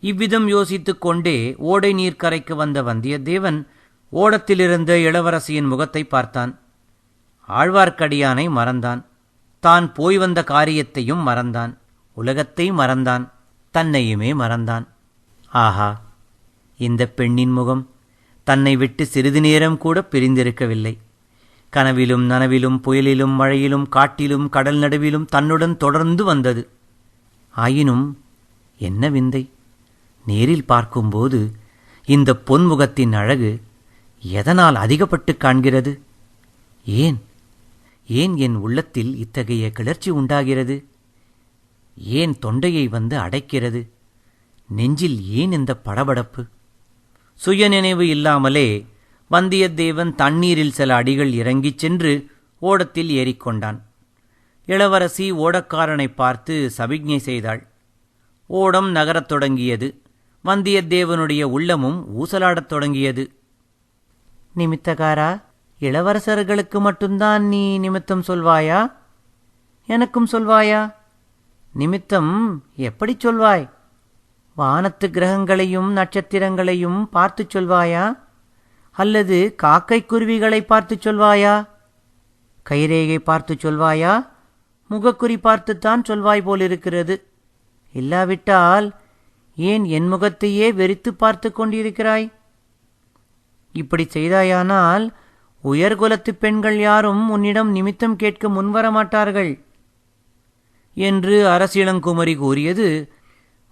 இவ்விதம் யோசித்துக் கொண்டே ஓடை நீர்க்கரைக்கு வந்த வந்தியத்தேவன் ஓடத்திலிருந்த இளவரசியின் முகத்தை பார்த்தான். ஆழ்வார்க்கடியானை மறந்தான். தான் போய் வந்த காரியத்தையும் மறந்தான். உலகத்தை மறந்தான். தன்னையுமே மறந்தான். ஆஹா இந்த பெண்ணின் முகம் தன்னை விட்டு சிறிது நேரம் கூட பிரிந்திருக்கவில்லை. கனவிலும் நனவிலும் புயலிலும் மழையிலும் காட்டிலும் கடல் நடுவிலும் தன்னுடன் தொடர்ந்து வந்தது. ஆயினும் என்ன விந்தை? நேரில் பார்க்கும்போது இந்த பொன்முகத்தின் அழகு எதனால் அதிகப்பட்டு காண்கிறது? ஏன்? ஏன் என் உள்ளத்தில் இத்தகைய கிளர்ச்சி உண்டாகிறது? ஏன் தொண்டையை வந்து அடைக்கிறது? நெஞ்சில் ஏன் இந்த படபடப்பு? சுயநினைவு இல்லாமலே வந்தியத்தேவன் தண்ணீரில் சில அடிகள் இறங்கிச் சென்று ஓடத்தில் ஏறிக்கொண்டான். இளவரசி ஓடக்காரனை பார்த்து சபிக்ஞை செய்தாள். ஓடம் நகரத் தொடங்கியது. வந்தியத்தேவனுடைய உள்ளமும் ஊசலாடத் தொடங்கியது. நிமித்தகாரா இளவரசர்களுக்கு மட்டும்தான் நீ நிமித்தம் சொல்வாயா? எனக்கும் சொல்வாயா? நிமித்தம் எப்படி சொல்வாய்? வானத்து கிரகங்களையும் நட்சத்திரங்களையும் பார்த்துச் சொல்வாயா? அல்லது காக்கை குருவிகளை பார்த்துச் சொல்வாயா? கைரேகை பார்த்துச் சொல்வாயா? முகக்குறி பார்த்துத்தான் சொல்வாய் போலிருக்கிறது. இல்லாவிட்டால் ஏன் என் முகத்தையே வெறித்து பார்த்து கொண்டிருக்கிறாய்? இப்படி செய்தாயானால் உயர்குலத்துப் பெண்கள் யாரும் உன்னிடம் நிமித்தம் கேட்க முன்வரமாட்டார்கள். என்று அரசிளங்குமரி கூறியது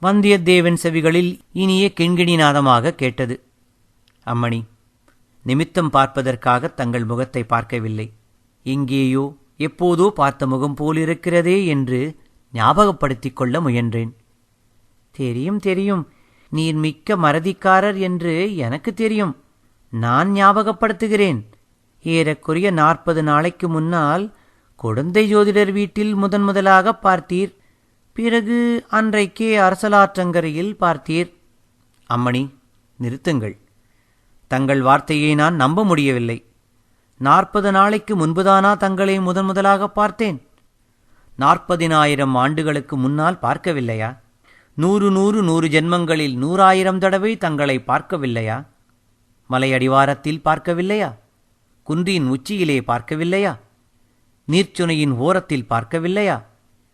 வந்தியத்தேவன் செவிகளில் இனிய கிண்கிணிநாதமாக கேட்டது. அம்மணி நிமித்தம் பார்ப்பதற்காக தங்கள் முகத்தை பார்க்கவில்லை. எங்கேயோ எப்போதோ பார்த்த முகம் போலிருக்கிறதே என்று ஞாபகப்படுத்திக் கொள்ள முயன்றேன். தெரியும் தெரியும். நீர் மிக்க மறதிக்காரர் என்று எனக்கு தெரியும். நான் ஞாபகப்படுத்துகிறேன். ஏறக்குறைய நாற்பது நாளைக்கு முன்னால் குழந்தை ஜோதிடர் வீட்டில் முதன் முதலாக பார்த்தீர். பிறகு அன்றைக்கே அரசலாற்றங்கரையில் பார்த்தீர். அம்மணி நிறுத்துங்கள். தங்கள் வார்த்தையை நான் நம்ப முடியவில்லை. நாற்பது நாளைக்கு முன்புதானா தங்களை முதன் முதலாக பார்த்தேன்? நாற்பதினாயிரம் ஆண்டுகளுக்கு முன்னால் பார்க்கவில்லையா? நூறு நூறு நூறு ஜென்மங்களில் நூறாயிரம் தடவை தங்களை பார்க்கவில்லையா? மலையடிவாரத்தில் பார்க்கவில்லையா? குன்றின் உச்சியிலே பார்க்கவில்லையா? நீர்ச்சுனையின் ஓரத்தில் பார்க்கவில்லையா?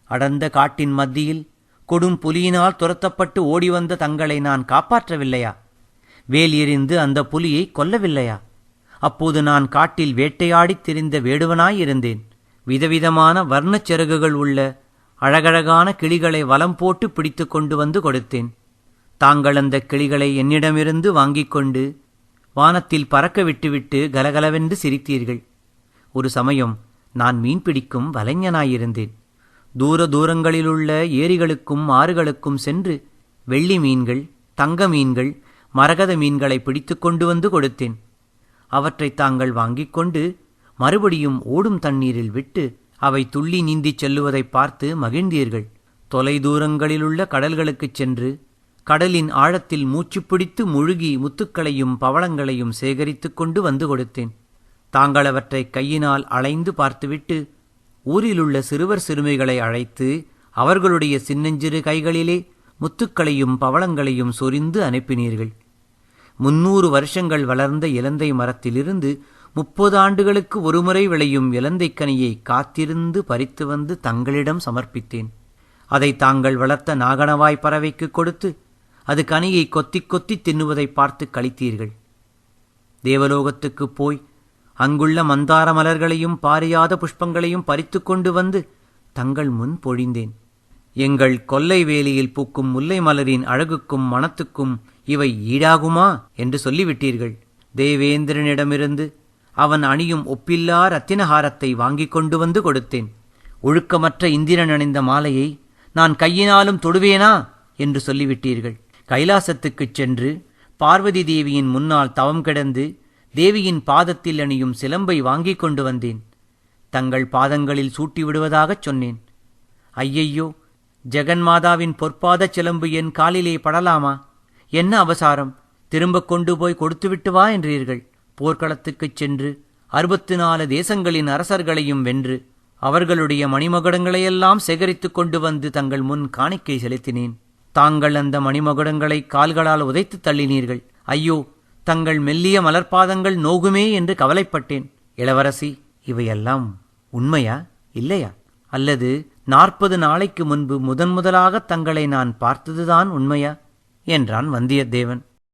அடர்ந்த காட்டின் மத்தியில் கொடும் புலியினால் துரத்தப்பட்டு ஓடி வந்த தங்களை நான் காப்பாற்றவில்லையா? வேல் எறிந்து அந்த புலியை கொல்லவில்லையா? அப்போது நான் காட்டில் வேட்டையாடித் திரிந்த வேடுவனாயிருந்தேன் விதவிதமான வர்ணச் சிறகுகள் உள்ள அழகழகான கிளிகளை வலம் போட்டு பிடித்து கொண்டு வந்து கொடுத்தேன். தாங்கள் அந்த கிளிகளை என்னிடமிருந்து வாங்கிக் கொண்டு வானத்தில் பறக்க விட்டுவிட்டு கலகலவென்று சிரித்தீர்கள். ஒரு சமயம் நான் மீன் பிடிக்கும் வலைஞனாயிருந்தேன். தூர தூரங்களிலுள்ள ஏரிகளுக்கும் ஆறுகளுக்கும் சென்று வெள்ளி மீன்கள் தங்க மீன்கள் மரகத மீன்களை பிடித்து கொண்டு வந்து கொடுத்தேன். அவற்றை தாங்கள் வாங்கிக் கொண்டு மறுபடியும் ஓடும் தண்ணீரில் விட்டு அவை துள்ளி நீந்திச் செல்லுவதைப் பார்த்து மகிழ்ந்தீர்கள். தொலை தூரங்களிலுள்ள கடல்களுக்குச் சென்று கடலின் ஆழத்தில் மூச்சு பிடித்து முழுகி முத்துக்களையும் பவளங்களையும் சேகரித்துக் கொண்டு வந்து கொடுத்தேன். தாங்கள் அவற்றை கையினால் அலைந்து பார்த்துவிட்டு ஊரிலுள்ள சிறுவர் சிறுமிகளை அழைத்து அவர்களுடைய சின்னஞ்சிறு கைகளிலே முத்துக்களையும் பவளங்களையும் சொரிந்து அனுப்பினீர்கள். முன்னூறு வருஷங்கள் வளர்ந்த இலந்தை மரத்திலிருந்து முப்பது ஆண்டுகளுக்கு ஒருமுறை விளையும் இலந்தைக் கனியை காத்திருந்து பறித்து வந்து தங்களிடம் சமர்ப்பித்தேன். அதை தாங்கள் வளர்த்த நாகனவாய் பறவைக்கு கொடுத்து அது கனியை கொத்திக் கொத்தி தின்னுவதை பார்த்து கழித்தீர்கள். தேவலோகத்துக்குப் போய் அங்குள்ள மந்தார மலர்களையும் பாரியாத புஷ்பங்களையும் பறித்து கொண்டு வந்து தங்கள் முன் பொழிந்தேன். எங்கள் கொல்லை வேலியில் பூக்கும் முல்லை மலரின் அழகுக்கும் மனத்துக்கும் இவை ஈடாகுமா? என்று சொல்லிவிட்டீர்கள். தேவேந்திரனிடமிருந்து அவன் அணியும் ஒப்பில்லா ரத்தினஹாரத்தை வாங்கிக் கொண்டு வந்து கொடுத்தேன். ஒழுக்கமற்ற இந்திரன் அணிந்த மாலையை நான் கையினாலும் தொடுவேனா? என்று சொல்லிவிட்டீர்கள். கைலாசத்துக்குச் சென்று பார்வதி தேவியின் முன்னால் தவம் கிடந்து தேவியின் பாதத்தில் அணியும் சிலம்பை வாங்கிக் கொண்டு வந்தேன். தங்கள் பாதங்களில் சூட்டி விடுவதாகச் சொன்னேன். ஐயையோ ஜெகன்மாதாவின் பொற்பாதச் சிலம்பு என் காலிலே படலாமா? என்ன அவசாரம்? திரும்ப கொண்டு போய் கொடுத்துவிட்டு வா என்றீர்கள். போர்க்களத்துக்குச் சென்று அறுபத்து நாலு தேசங்களின் அரசர்களையும் வென்று அவர்களுடைய மணிமகுடங்களையெல்லாம் சேகரித்துக் கொண்டு வந்து தங்கள் முன் காணிக்கை செலுத்தினேன். தாங்கள் அந்த மணிமகுடங்களை கால்களால் உதைத்து தள்ளினீர்கள். ஐயோ தங்கள் மெல்லிய மலர்பாதங்கள் நோகுமே என்று கவலைப்பட்டேன். இளவரசி இவையெல்லாம் உண்மையா இல்லையா? அல்லது நாற்பது நாளைக்கு முன்பு முதன் முதலாக தங்களை நான் பார்த்ததுதான் உண்மையா? என்றான் வந்தியத்தேவன்.